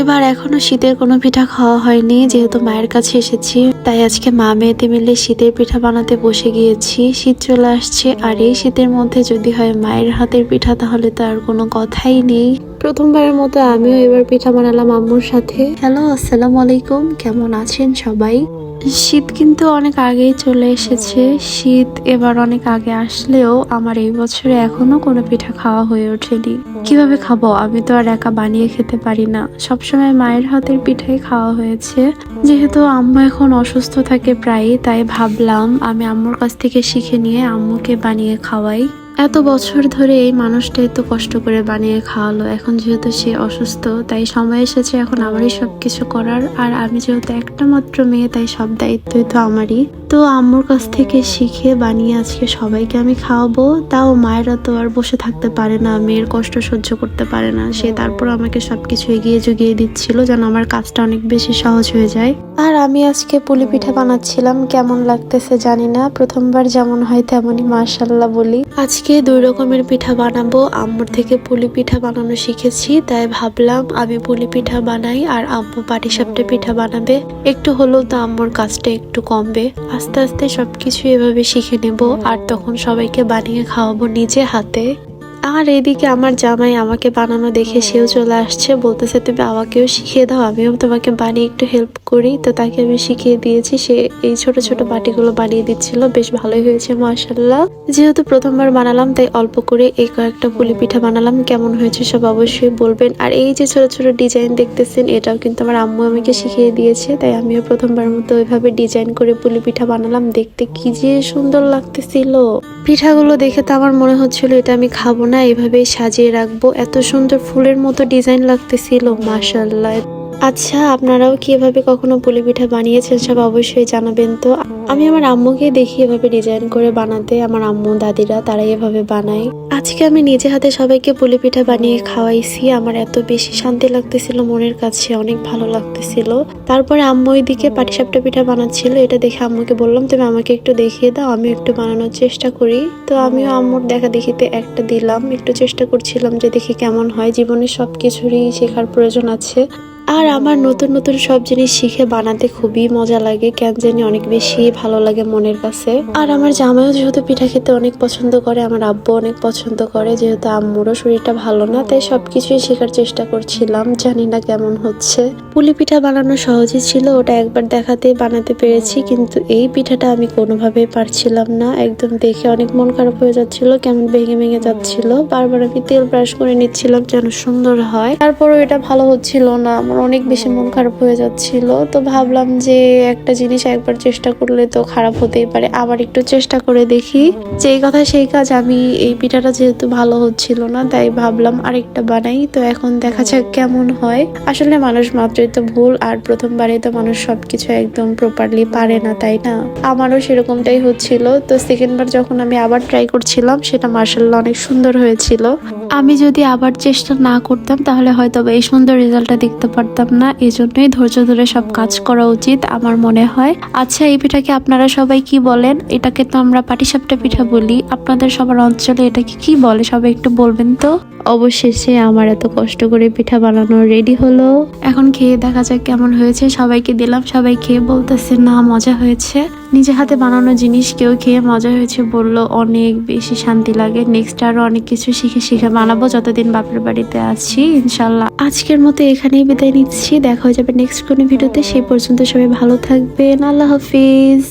এবার এখনও শীতের কোনো পিঠা খাওয়া হয়নি যেহেতু মায়ের কাছে এসেছি। তাই আজকে মা মেয়েতে মিলে শীতের পিঠা বানাতে বসে গিয়েছি। শীত চলে আসছে আর এই শীতের মধ্যে যদি হয় মায়ের হাতের পিঠা তাহলে তো আর কোনো কথাই নেই। প্রথমবারের মতো আমিও এবার পিঠা বানালাম আম্মুর সাথে। হ্যালো আসসালামু আলাইকুম। কেমন আছেন সবাই? শীত কিন্তু অনেক আগেই চলে এসেছে। শীত এবার অনেক আগে আসলেও আমার এই বছরে এখনও কোনো পিঠা খাওয়া হয়ে ওঠেনি। কীভাবে খাব? আমি তো আর একা বানিয়ে খেতে পারি না। সবসময় মায়ের হাতের পিঠাই খাওয়া হয়েছে। যেহেতু আম্মু এখন অসুস্থ থাকে প্রায়ই, তাই ভাবলাম আমি আম্মুর কাছ থেকে শিখে নিয়ে আম্মুকে বানিয়ে খাওয়াই। এত বছর ধরে এই মানুষটাই তো কষ্ট করে বানিয়ে খাওয়ালো। এখন যেহেতু সে অসুস্থ, তাই সময় এসেছে এখন আমারই সবকিছু করার। আর আমি যেহেতু একটা মাত্র মেয়ে, তাই সব দায়িত্বই তো আমারই। তো আম্মুর কাছ থেকে শিখে বানিয়ে আজকে সবাইকে আমি খাওয়াবো। তাও মায়েরা তো আর বসে থাকতে পারে না, মেয়ের কষ্ট সহ্য করতে পারে না। সে তারপর আমাকে সবকিছু এগিয়ে জুগিয়ে দিচ্ছিল যেন আমার কাজটা অনেক বেশি সহজ হয়ে যায়। আর আমি আজকে পুলি পিঠা বানাচ্ছিলাম, কেমন লাগতেছে জানি না। প্রথমবার যেমন হয় তেমনই মার্শাল্লাহ বলি। আজকে দুই রকমের পিঠা বানাবো। আম্মুর থেকে পুলি পিঠা বানানো শিখেছি, তাই ভাবলাম আমি পুলি পিঠা বানাই আর আম্মু পাটি সাপটা পিঠা বানাবে। একটু হলেও তো আম্মুর কাজটা একটু কমবে। আস্তে আস্তে সবকিছু এভাবে শিখে নেব, আর তখন সবাইকে বানিয়ে খাওয়াবো নিজে হাতে। আর এইদিকে আমার জামাই আমাকে বানানো দেখে সেও চলে আসছে, বলতেছে, তুমি আমাকেও শিখিয়ে দাও, আমিও তোমাকে বানিয়ে একটু হেল্প করি। তো তাকে আমি শিখিয়ে দিয়েছি, সে এই ছোট ছোট বাটিগুলো বানিয়ে দিচ্ছিল, বেশ ভালোই হয়েছে মাশাল্লাহ যেহেতু প্রথমবার বানালাম, তাই অল্প করে এই কয়েকটা পুলি পিঠা বানালাম, কেমন হয়েছে সব অবশ্যই বলবেন। আর এই যে ছোট ছোট ডিজাইন দেখতেছেন, এটাও কিন্তু আমার আম্মু আমাকে শিখিয়ে দিয়েছে, তাই আমিও প্রথমবার মতো ওইভাবে ডিজাইন করে পুলি পিঠা বানালাম, দেখতে কি যে সুন্দর লাগতেছিল। পিঠাগুলো দেখে তো আমার মনে হচ্ছিল এটা আমি খাব না এভাবেই সাজিয়ে রাখব। এত সুন্দর ফুলের মতো ডিজাইন লাগতেছিল মাশাল্লাহ। আচ্ছা আপনারাও কি এভাবে কখনো পুলি পিঠা বানিয়েছেন সব অবশ্যই জানাবেন তো। আমি আমার আম্মুকে দেখি এভাবে ডিজাইন করে বানাতে, আমার আম্মু, দাদিরা তারাই এভাবে বানায়। আজকে আমি নিজে হাতে সবাইকে পুলি পিঠা বানিয়ে খাওয়াইছি, আমার এত বেশি শান্তি লাগতেছিল, মনের কাছে অনেক ভালো লাগতেছিল। তারপরে আম্মু ওইদিকে পাটিসাপটা পিঠা বানাচ্ছিল, এটা দেখে আম্মুকে বললাম, তুমি আমাকে একটু দেখিয়ে দাও আমি একটু বানানোর চেষ্টা করি। তো আমিও আম্মুর দেখা দেখিতে একটা দিলাম, একটু চেষ্টা করছিলাম যে দেখি কেমন হয়, জীবনে সব কিছুরই শেখার প্রয়োজন আছে। আর আমার নতুন নতুন সব জিনিস শিখে বানাতে খুবই মজা লাগে, কেন জানি অনেক বেশি ভালো লাগে মনের কাছে। আর আমার জামাইও যেহেতু পিঠা খেতে অনেক পছন্দ করে, আমার আব্বু অনেক পছন্দ করে, যেহেতু আম্মুরও শরীরটা ভালো না, তাই সবকিছুই শেখার চেষ্টা করছিলাম, জানি না কেমন হচ্ছে। পুলি পিঠা বানানো সহজই ছিল, ওটা একবার দেখাতে বানাতে পেরেছি, কিন্তু এই পিঠাটা আমি কোনোভাবেই পারছিলাম না, একদম দেখে অনেক মন খারাপ হয়ে যাচ্ছিল, কেমন ভেঙে ভেঙে যাচ্ছিল। বারবার আমি তেল ব্রাশ করে নিচ্ছিলাম যেন সুন্দর হয়, তারপরও এটা ভালো হচ্ছিল না, আমার অনেক বেশি মন খারাপ হয়ে যাচ্ছিল। তো ভাবলাম যে একটা জিনিস একবার চেষ্টা করলে তো খারাপ হতেই পারে। আবার একটু চেষ্টা করে দেখি। যেই কথা সেই কাজ আমি এই পিঠাটা যেহেতু ভালো হচ্ছিল না, তাই ভাবলাম আরেকটা বানাই। তো এখন দেখা যাক কেমন হয়। আসলে মানুষ মাত্রই তো ভুল, আর প্রথমবারে তো মানুষ সবকিছু একদম প্রপারলি পারে না, তাই না? আমারও সেরকমটাই হচ্ছিল। তো সেকেন্ডবার যখন আমি আবার ট্রাই করছিলাম, সেটা মার্শাল্লাহ অনেক সুন্দর হয়েছিল। আমি যদি আবার চেষ্টা না করতাম তাহলে হয়তো এই সুন্দর রেজাল্টটা দেখতে পারতাম না। এই জন্যই ধৈর্য ধরে সব কাজ করা উচিত আমার মনে হয়। আচ্ছা এই পিঠাকে আপনারা সবাই কি বলেন? এটাকে তো আমরা পাটিসাপটা পিঠা বলি। আপনাদের সবার অঞ্চলে এটাকে কি বলে? সবাই একটু বলবেন তো। অবশেষে আমার এত কষ্ট করে পিঠা বানানো রেডি হলো। এখন খেয়ে দেখা যাক কেমন হয়েছে। সবাইকে দিলাম। সবাই খেয়ে বলতেছে না মজা হয়েছে। নিজে হাতে বানানো জিনিস, কেউ খেয়ে মজা হয়েছে বলল, অনেক বেশি শান্তি লাগে। নেক্সট আরও অনেক কিছু শিখে শিখে বানাবো। যতদিন বাপের বাড়িতে আছি, ইনশাল্লাহ। আজকের মতো এখানেই বিদায় নিচ্ছি। দেখা হয়ে যাবে নেক্সট কোনো ভিডিওতে। সেই পর্যন্ত সবাই ভালো থাকবেন। আল্লাহ হাফিজ।